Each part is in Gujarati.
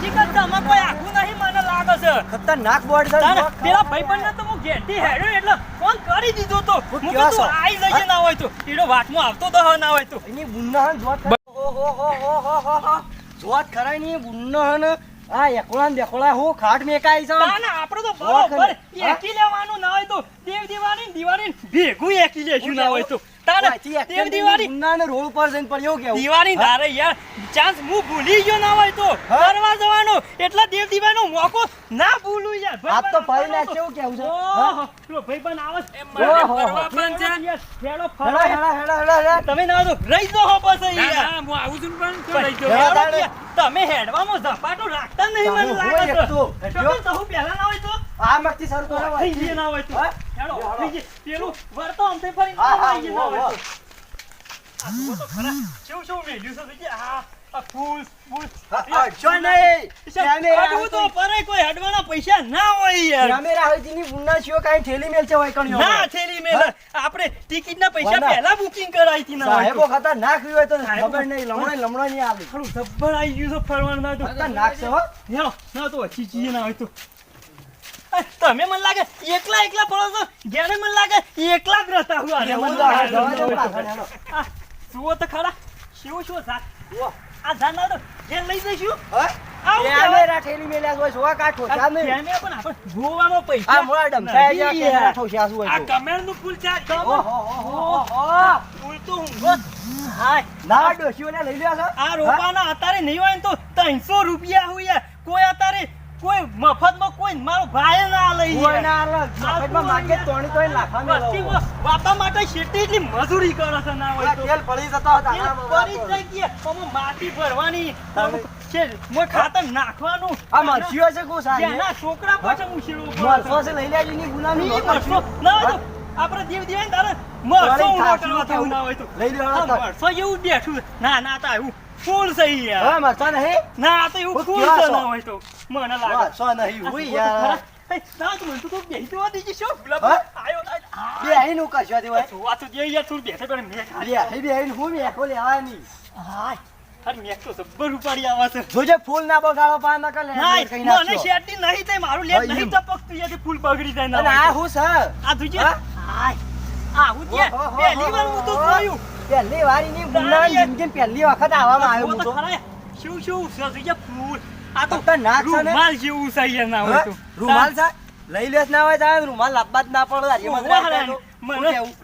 નજીક જ કોઈ આખું નહીં મને લાગે છે. ખતરનાક બોર્ડ છે. પેલા ભાઈબંધને તો હું ઘેટી હેડ્યો એટલે ફોન કરી દીધો તો. હું કે આઈ જજે ના હોય તો. એનો વાતમાં આવતો દહ ના હોય તો. એની બુન્ના જોત હો હો હો હો હો. જોત ખરાયની બુન્ના આ એકલા ને હું ખાટ મેકાઈ છે. ના આપણે તો બરોબર એકી લેવાનું ના હોય તો દેવ દિવાળી દિવાળી ભેગું એકી લેશું ના હોય તો તારે દેવ દિવાળી બુન્ના ને રોડ પર જઈને પડ્યો કેવું દિવાળી હા? ધારે યાર ચાન્સ હું ભૂલી ગયો ના હોય તો ફરવા જવાનો એટલા દેવ દિવાળીનો મોકો ના ભૂલું યાર આપ તો ભાઈ ના કેવું કેવું છે ઓહો, ભાઈ પણ આવે છે. ઓહો. ફરવા પણ છે. હેડો ફરવા. હેડા, હેડા, હેડા, હેડા. તમે ના હોય તો રહી જાઓ પછી ના, યાર. ના, હું આવું છું પણ તો રહી ગયો? તમે હેડવામાં ઝપાટો રાખતા નહીં મને લાગે હોય તો. તો હું પહેલા ના હોય તો આ મગથી સર તો થઈ વાંચી. ના હોય તો હા? હેડો. પેલું આમથી ના હોય તો. તો ખરા, કેવું કેવું મેલ્યું છે આ આ ફૂલ ફૂલ. હા, હા, જો નહીં. હડવું તો પરે કોઈ હડવાના પૈસા ના હોય યાર. કેમેરા હોય તેની છીઓ કાંઈ ઠેલી મેલ હોય કણ્યો. ના થેલી મેલ. આપણે ટિકિટ ના પૈસા પહેલા બુકિંગ કરાવી હતી ના હોય સાહેબો તો. ખતરનાક હોય તો ખબર નહીં લમણો લમણો નહીં આવે. ખરું જબ્બર આવી ગયું છે ફરવાનું ના તો ખતરનાક હો. હેલો ના તો હચી ના હોય તો. તમે મને લાગે એકલા એકલા પડો છો? ઘેરે મને લાગે એકલા જ રહેતા હું આને મને લાગે જુઓ તો ખરા શું શું થા. આ જાનના તો ઘેર લઈ જઈશું? હા? કેમેરા ઠેલી મેલ્યા હોય જોવા કાઢો સામે કેમેરા પણ આપણે જોવામાં પૈસા આ મોડા ડમસાયા કેમેરા ઠોસ્યા હોય આ તો. ફૂલ. હાય. ના ડોશીઓને લઈ લ્યો છો. આ રોપાના અત્યારે નહીં હોય તો ત્રણસો રૂપિયા હોય કોઈ અત્યારે કોઈ મફતમાં કોઈ મારો ભાઈ ના લઈ કોઈ ના લે. મફતમાં માગે તોણી તોય લાખા મેલો. વસ્તીમાં બાપા માટે શેટી એટલી મજૂરી કરે છે ના હોય તો. તેલ પડી જતા હતા આમાં પડી વાતો. જ જાય કે આમાં માટી ભરવાની. છે મો ખાતર નાખવાનું. આ મરચીઓ છે કો સાહેબ જેના છોકરા પાછળ હું? પડે મરચો છે લઈ લેજી ની ઈ નો મરચો ના આપણે દેવ દેવાય ને તારે કરવા કેવું? થયું ના હોય તો લઈ આ તો. મરચો જેવું બેઠું. ના ના તા એવું ફૂલ સહી યાર હવે મરચો નહીં ના આ તો એવું હું ફૂલ છો? ના હોય તો મને લાગે મરચો નહીં હોય યાર ના તો મને તો બેસી જવા દેજે, શું ગુલાબ? હા? આયો. હા. બે આઈનું કશો તે જોવા તો દે યાર, બે આઈને હું લેવાની તો ઉપાડી આવે છે. જોજે ફૂલ ના બગાડો પાન નકર લે નાય, કઈ મને નાખશો. નહીં થાય, મારું હા, લેપ નહીં એમ. ટપકતું, યાર, ફૂલ બગડી જાય ના આ તો. હું સર આ જોજે. હા? હાય. આવું જ પહેલી વાર હું તો જોયું. પહેલી વારી ની ગુના જિંદગી પહેલી વખત આવવામાં આવ્યો હું તો તો શું શું છે, ફૂલ. આ તો ખતરનાક છે રૂમાલ જેવું છે ના હોય? તો. રૂમાલ છે લઈ લેસ ના હોય તારે રૂમાલ લાવવા જ ના પડે તારી ઓહો, મગજ હરાને. રાખજો. મને-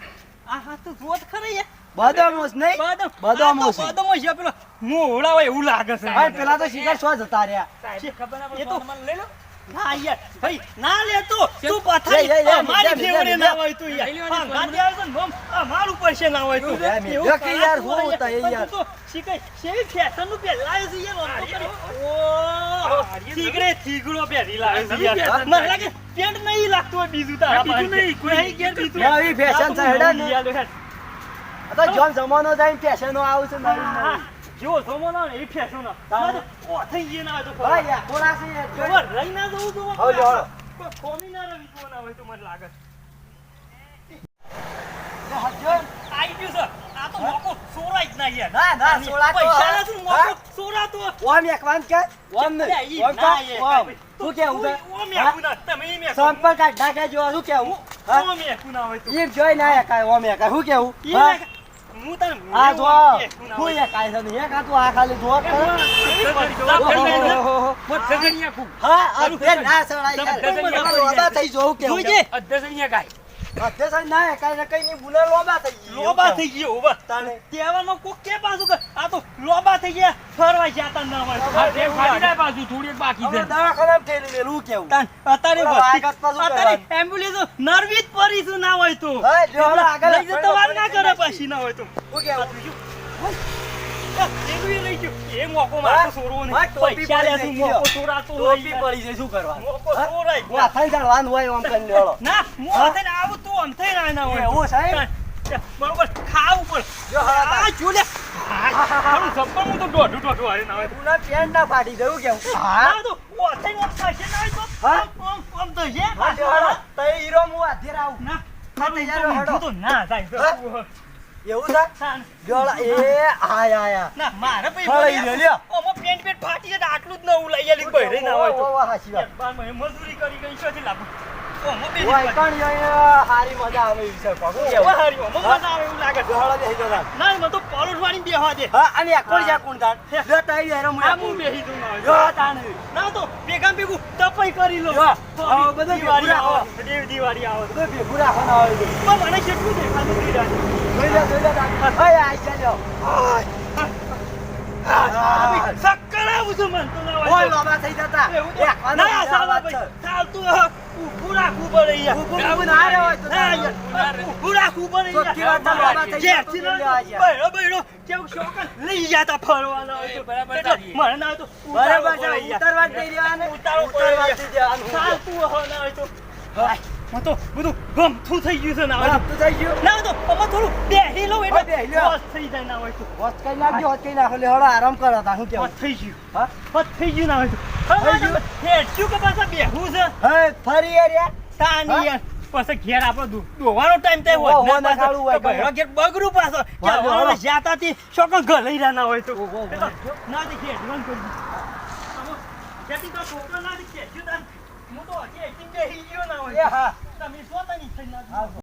આ હા તો જુઓ તો ખરા યાર. બદામોસ નહીં બદામ. બદામો છે. તો બદામો છે, પેલો હોય એવું લાગે છે હા, પેલા તો શિકાર સો જતા રહ્યા એ તો ના યાર ભાઈ તું પથારી. ફેવરે હોય તું યાર. ગાંધી આવે હોય તું. એવું કે યાર, હું તો યાર. છે? યાર, છે યાર. મને લાગે પેન્ટ નહીં લાગતું હોય બીજું તારા બીજું નહીં, કોઈ ઘેર બીજું. છે, હેડા ને. તો જોન જમાનો જાય ફેશનો આવશે નવી નવી. જો ને તારે. થઈ ના તો હા ખબર. યાર, છે ખબર રહી ના જવું તો હવે લ્યો, હાલો. કોઈ ના રવી તો ના હોય તો મને લાગે લે, હટજો. આઈ ગયું છે આ તો મોકો સોરાય જ ના યાર ના, ના, સોરાતો, પૈસા નથી મોકો હા? સોરાતો ઓમ એકવાન કે? ઓમ નહીં. ઓમ ના ઓમ. શું કેવું છે? ઓમ હા? ના, તમે ઈ સંપર્ક કાઢ નાખે જો શું કેવું હા? ઓમ એકું ના હોય તો. ઈમ જોઈ ના કાય ઓમ ઈ હા? હું તને આ જો એકું ના શું છે ને એક હાથું આ ખાલી જો હું ખૂબ. હા તે ના યાર. થઈ જોઈજે. અડધસણિયા ગાય. બધે સાહેબ ના એકાય ને કઈ ની ભૂલે લોબા થઈ ગઈ લોબા થઈ ગયો ઊભા. તાણે. કહેવાનો કોક કે પાછું કે આ તો લોબા થઈ ગયા ફરવા જતા ના હોય આ બે ખાલી જાય પાછું, થોડી બાકી છે. દવાખાનામાં થયેલું મેલું કેવું. તાન પાછું અત્યારે એમ્બ્યુલન્સ નરવી જ પડી ના હોય તો? હા, જો આગળ લઈ જતો વાર ના કરે પાછી ના હોય તો. શું કેવું? આ એ લઈ ગયો. એ મોકો મારતો સોરો ને ટોપી પૈસા લેતું જાય, મોકો સોરાતો ટોપી પડી જાય શું કરવા મોકો? સોરાય. માથાને ચડવાનું હોય આમ કરીને. ના હા? આવું તું આમ થઈને આ ના હોય એવું છે? બરોબર ખાવું પડે જો હા, આ જો જબ્બર હું તો દોઢું દોઢું હારે ના હોય તો. પૂરા પેન્ટ ના ફાટી જવું કેવું ના તો ઓ થઈને આમ ના તો હા? આમ આમ આમ તો છે હા, જો હાલો. તઈ હીરો હું હાથે આવું. ના તો થાય એવું છે? તાન, એ આયા આયા ના મારે પછી ફળ બોલે, લ્યો, લ્યો. પેન્ટ પેન્ટ ફાટી જાય તો આટલું જ નવું લઈ આલી બહેરે ના હોય તો. વાત. મજૂરી કરી ગઈ શોથી લાગુ. હારી મજા આવે એવી છે, હારી, મજા આવે એવું લાગે છે. ના મને તો પરોઠવાની બેહવા દે હા, અને એકોણ જ્યાં કોણ તાન? લ્યો, તાઈ હેરો મું હું બેહી દઉં ના હોય. લ્યો, ના તો ભેગા ભેગું તપઈ કરી લો બધો દિવાળી આવો દેવ દિવાળી આવો બધું ભેગું રાખવાના બધું. પણ મને કેટલું દેખાતું. જોઈ લો, જોઈ લો. આ આવું છું મન તો ના ઓય, તો. બાબા થઈ જતા. એવું તો- ના, સાલા વાત. ભાઈ, ચાલતું હ, ઊભું રાખવું પડે યાર. ઊભું ના રહેવાય તો ના. યાર, ઊભું રાખવું પડે ચોખ્ખી યાર. વાત છે, બાબા થઈ ઘેરથી તું ના- આવજે. બૈરો, કેવું શોખન લઈ જતા ફરવાના હોય બરાબર મને ના તો બરાબર. ઉતારવા જ નહીં દેવાને. ઉતારવો પડે ઉતારવા જ યાર. નહીં દેવાનું. ચાલતું ના હોય તો. મને તો બધું થઈ ગયું છે ના હોય તો. બરાબર, તો થઈ ગયું. ના તો આમાં થોડું બેહી લઉં એટલે બેહી લો. થઈ જાય ના હોય તો હોત કઈ નાખજો, હોત કઈ નાખો. લે, હળો, આરામ કરો તાન. શું કેવું? થઈ ગયું હા? બસ થઈ ગયું ના હોય તો થઈ ગયું? હેઠ્યું કે પાછા બેહવું છે હે, ફરી યાર યાર. તાની યાર પછી ઘેર આપણે દોવાનો ટાઈમ થાય હોય ના ખાવું તો બહેરો ઘેર બગડું પાછો કે રહ્યા ના હોય તો ના તે કરી જેથી તો છોકરો ના તે. હું તો હજી એકથી બેહી ગયો ના હોય. તમે શોતાની થઈ ના.